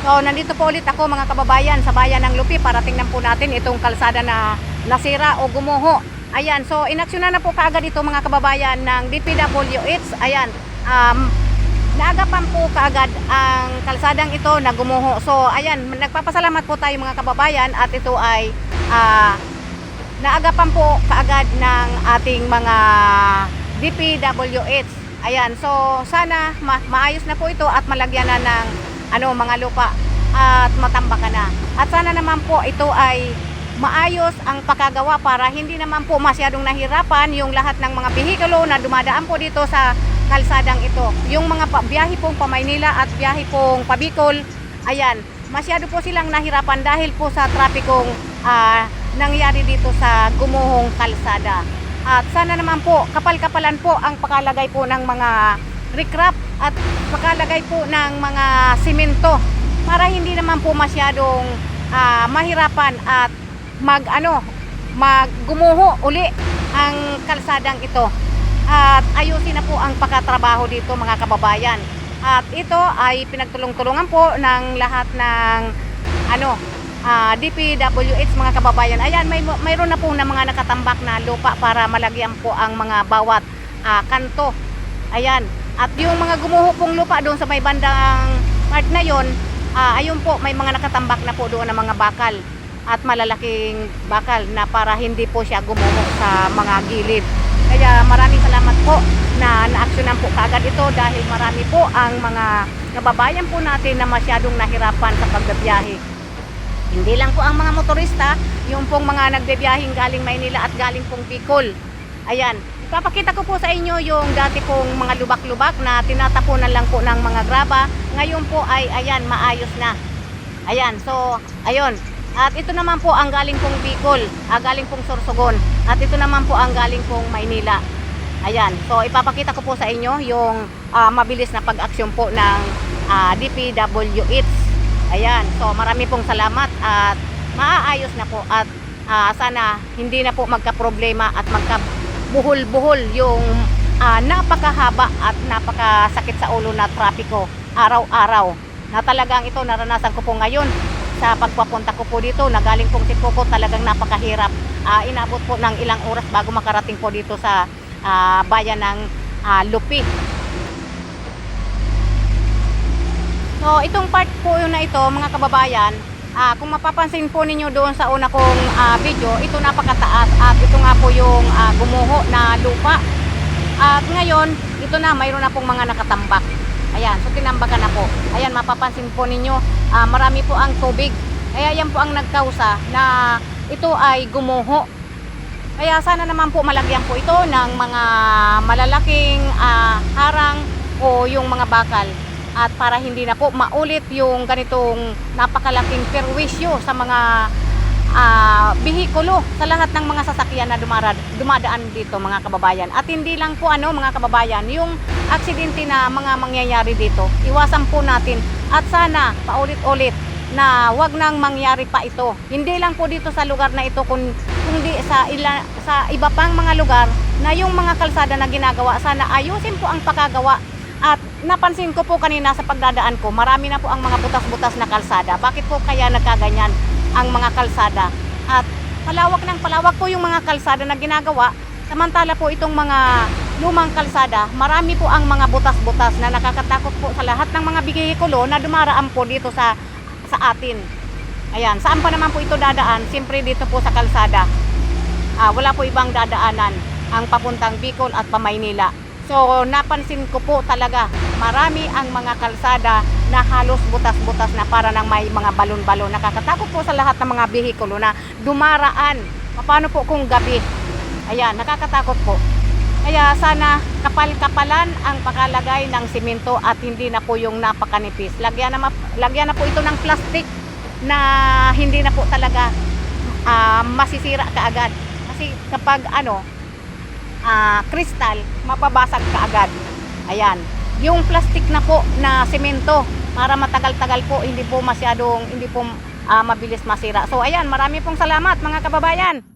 So, nandito po ulit ako mga kababayan sa bayan ng Lupi para tingnan po natin itong kalsada na nasira o gumuho. Ayan, so inaksyonan na po kaagad ito mga kababayan ng DPWH. Ayan, um, naagapan po kaagad ang kalsadang ito na gumuho. So, ayan, nagpapasalamat po tayo mga kababayan at ito ay ah, naagapan po kaagad ng ating mga DPWH. Ayan, so sana ma- maayos na po ito at malagyan na ng ano, mga lupa at matambakan na. At sana naman po ito ay maayos ang pagkagawa para hindi naman po masyadong nahirapan yung lahat ng mga bihikulo na dumadaan po dito sa kalsadang ito. Yung mga biyahe pong pa Maynila at biyahe pong pa Bicol, ayan, masyado po silang nahirapan dahil po sa trapikong ah, nangyari dito sa gumuhong kalsada. At sana naman po, kapal-kapalan po ang pakalagay po ng mga recrap at pakalagay po ng mga simento para hindi naman po masyadong ah, mahirapan at mag ano maggumuho uli ang kalsadang ito. At ayusin na po ang pagkatrabaho dito mga kababayan. At ito ay pinagtulong-tulungan po ng lahat ng ano ah, DPWH mga kababayan. Ayan may mayroon na po na mga nakatambak na lupa para malagyan po ang mga bawat ah, kanto. Ayan at yung mga gumuho lupa doon sa may bandang part na yon ah, ayun po may mga nakatambak na po doon ng mga bakal at malalaking bakal na para hindi po siya gumuho sa mga gilid. Kaya maraming salamat po na naaksyonan po kagad ito dahil marami po ang mga kababayan po natin na masyadong nahirapan sa pagbabiyahe. Hindi lang po ang mga motorista, yung pong mga nagbibiyahing galing Maynila at galing pong Bicol. Ayan, ipapakita ko po sa inyo yung dati pong mga lubak-lubak na tinatapunan lang po ng mga graba. Ngayon po ay ayan, maayos na. Ayan, so ayun. At ito naman po ang galing pong Bicol, ah, galing pong Sorsogon. At ito naman po ang galing pong Maynila. Ayan, so ipapakita ko po sa inyo yung ah, mabilis na pag-aksyon po ng ah, DPWH. Ayan, so marami pong salamat at maaayos na po at ah, sana hindi na po magka-problema at magka-buhol-buhol yung ah, napakahaba at napakasakit sa ulo na trapiko araw-araw. Na talagang ito naranasan ko po ngayon. Sa pagpapunta ko po dito na galing pong Tipuco talagang napakahirap. Ah, inabot po ng ilang oras bago makarating po dito sa ah, bayan ng ah, Lupi. So, itong part po yun na ito, mga kababayan, ah, kung mapapansin po ninyo doon sa una kong ah, video, ito napakataas at ito nga po yung ah, gumuho. At ngayon, ito na, mayroon na pong mga nakatambak. Ayan, so tinambakan na po. Ayan, mapapansin po ninyo, ah, marami po ang tubig. Kaya yan po ang nagkausa na ito ay gumuho. Kaya sana naman po malagyan po ito ng mga malalaking ah, harang o yung mga bakal at para hindi na po maulit yung ganitong napakalaking perwisyo sa mga ah, bihikulo sa lahat ng mga sasakyan na dumarad, dumadaan dito mga kababayan. At hindi lang po ano mga kababayan, yung aksidente na mga mangyayari dito, iwasan po natin at sana paulit-ulit na wag nang mangyari pa ito. Hindi lang po dito sa lugar na ito kung kundi sa ila, sa iba pang mga lugar na yung mga kalsada na ginagawa sana ayusin po ang pagkagawa at napansin ko po kanina sa pagdadaan ko, marami na po ang mga butas-butas na kalsada. Bakit po kaya nagkaganyan ang mga kalsada? At palawak ng palawak po yung mga kalsada na ginagawa. Samantala po itong mga lumang kalsada, marami po ang mga butas-butas na nakakatakot po sa lahat ng mga bihikulo na dumaraan po dito sa sa atin. Ayan, saan pa naman po ito dadaan? Siyempre dito po sa kalsada. Ah, wala po ibang dadaanan ang papuntang Bicol at Pamaynila. So, napansin ko po talaga, marami ang mga kalsada na halos butas-butas na para nang may mga balon-balon. Nakakatakot po sa lahat ng mga bihikulo na dumaraan. Paano po kung gabi? Ayan, nakakatakot po. Kaya sana kapal-kapalan ang pakalagay ng simento at hindi na po yung napakanipis. Lagyan na, lagyan na po ito ng plastic na hindi na po talaga ah, masisira kaagad. Kasi kapag ano, ah, kristal, mapabasag kaagad. Ayan. Yung plastic na po na semento para matagal-tagal po, hindi po masyadong, hindi po ah, mabilis masira. So ayan, marami pong salamat mga kababayan.